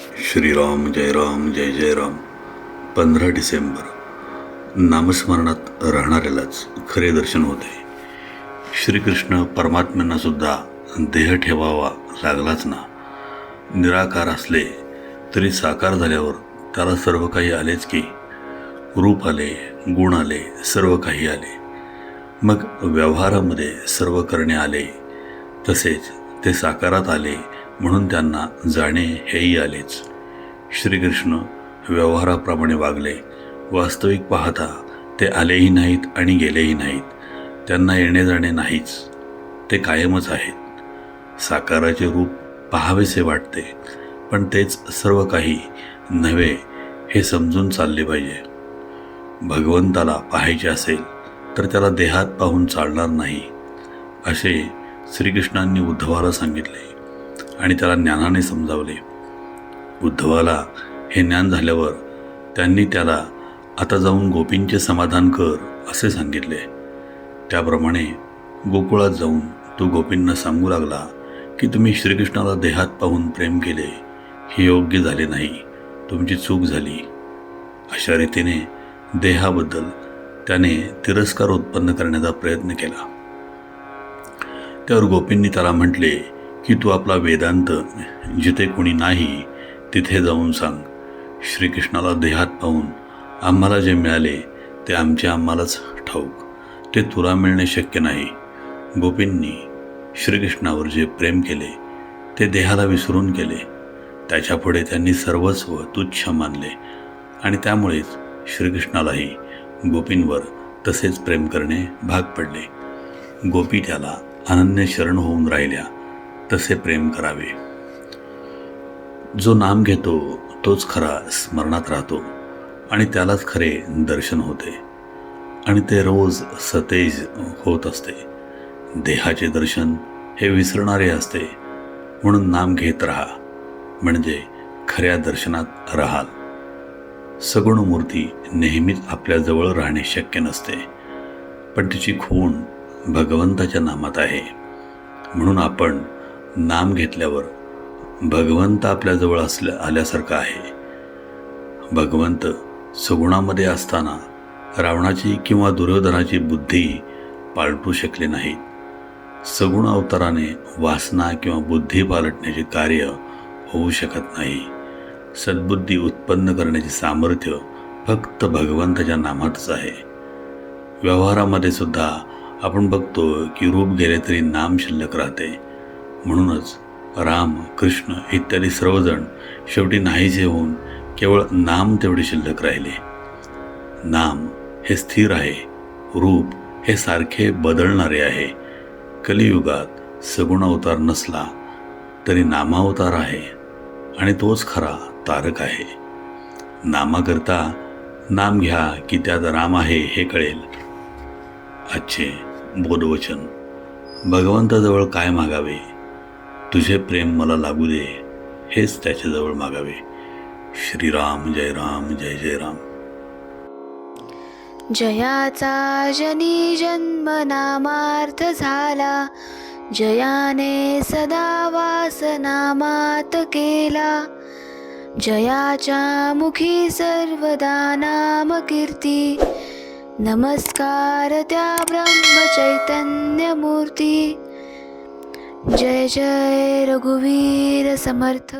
श्रीराम जय राम जय जय राम. पंधरा डिसेंबर. नामस्मरणात राहणाऱ्यालाच खरे दर्शन होते. श्रीकृष्ण परमात्म्यांना सुद्धा देह ठेवावा लागलाच ना. निराकार असले तरी साकार झाल्यावर त्याला सर्व काही आलेच की रूप आले गुण आले सर्व काही आले. मग व्यवहारामध्ये सर्व करणे आले तसेच ते साकारात आले म्हणून त्यांना जाणे हेही आलेच. श्रीकृष्ण व्यवहाराप्रमाणे वागले. वास्तविक पाहता ते आलेही नाहीत आणि गेलेही नाहीत. त्यांना येणे जाणे नाहीच. ते कायमच आहेत. साकाराचे रूप पाहावेसे वाटते. पण तेच सर्व काही नव्हे हे समजून चालले पाहिजे. भगवंताला पाहायचे असेल तर त्याला देहात पाहून चालणार नाही असे श्रीकृष्णांनी उद्धवाला सांगितले. आणि त्याला ज्ञानाने समजावले. उद्धवाला हे ज्ञान झाल्यावर त्यांनी त्याला आता जाऊन गोपींचे समाधान कर असे सांगितले. त्याप्रमाणे गोकुळात जाऊन तो गोपींना सांगू लागला की तुम्ही श्रीकृष्णाला देहात पाहून प्रेम केले. हे योग्य झाले नाही. तुमची चूक झाली. अशा रीतीने देहाबद्दल त्याने तिरस्कार उत्पन्न करण्याचा प्रयत्न केला. त्यावर गोपींनी त्याला म्हटले की तू आपला वेदांत जिथे कोणी नाही तिथे जाऊन सांग. श्रीकृष्णाला देहात पाहून आम्हाला जे मिळाले ते आमचे आम्हालाच ठाऊक. ते तुला मिळणे शक्य नाही. गोपींनी श्रीकृष्णावर जे प्रेम केले ते देहाला विसरून केले त्याच्यापुढे त्यांनी सर्वस्व तुच्छ मानले. आणि त्यामुळेच श्रीकृष्णालाही गोपींवर तसेच प्रेम करणे भाग पडले. गोपी त्याला अनन्य शरण होऊन राहिल्या. तसे प्रेम करावे. जो नाम घेतो तोच खरा स्मरणात राहतो आणि त्यालाच खरे दर्शन होते. आणि ते रोज सतेज होत असते. देहाचे दर्शन हे विसरणारे असते. म्हणून नाम घेत राहा. म्हणजे खऱ्या दर्शनात राहाल. सगुण मूर्ती नेहमीच आपल्याजवळ राहणे शक्य नसते. पण तिची खूण भगवंताच्या नामात आहे. म्हणून आपण नाम घेतल्यावर भगवंत आपल्याजवळ असल्या आल्यासारखं आहे. भगवंत सगुणामध्ये असताना रावणाची किंवा दुर्योधनाची बुद्धी पालटू शकले नाहीत. सगुण अवताराने वासना किंवा बुद्धी पालटण्याचे कार्य होऊ शकत नाही. सद्बुद्धी उत्पन्न करण्याचे सामर्थ्य फक्त भगवंताच्या नामातच आहे. व्यवहारामध्ये सुद्धा आपण बघतो की रूप गेले तरी नाम शिल्लक राहते. म्हणूनच राम कृष्ण इत्यादी सर्वजण शेवटी नाहीसे होऊन केवळ नाम तेवढे शिल्लक राहिले. नाम हे स्थिर आहे रूप हे सारखे बदलणारे आहे. कलियुगात सगुण अवतार नसला तरी नामावतार आहे आणि तोच खरा तारक आहे. नामाकरता नाम घ्या की त्यात राम आहे हे कळेल. आजचे बोधवचन. भगवंताजवळ काय मागावे? तुझे प्रेम मला लागू दे हेच त्याच्याजवळ मागावे. श्रीराम जय राम जय जय राम. जयाचा जनी जन्म नामार्थ झाला जयाने सदा वास नामात केला. जयाच्या मुखी सर्वदा नाम कीर्ती नमस्कार त्या ब्रह्मचैतन्य मूर्ती. जय जय रघुवीर समर्थ।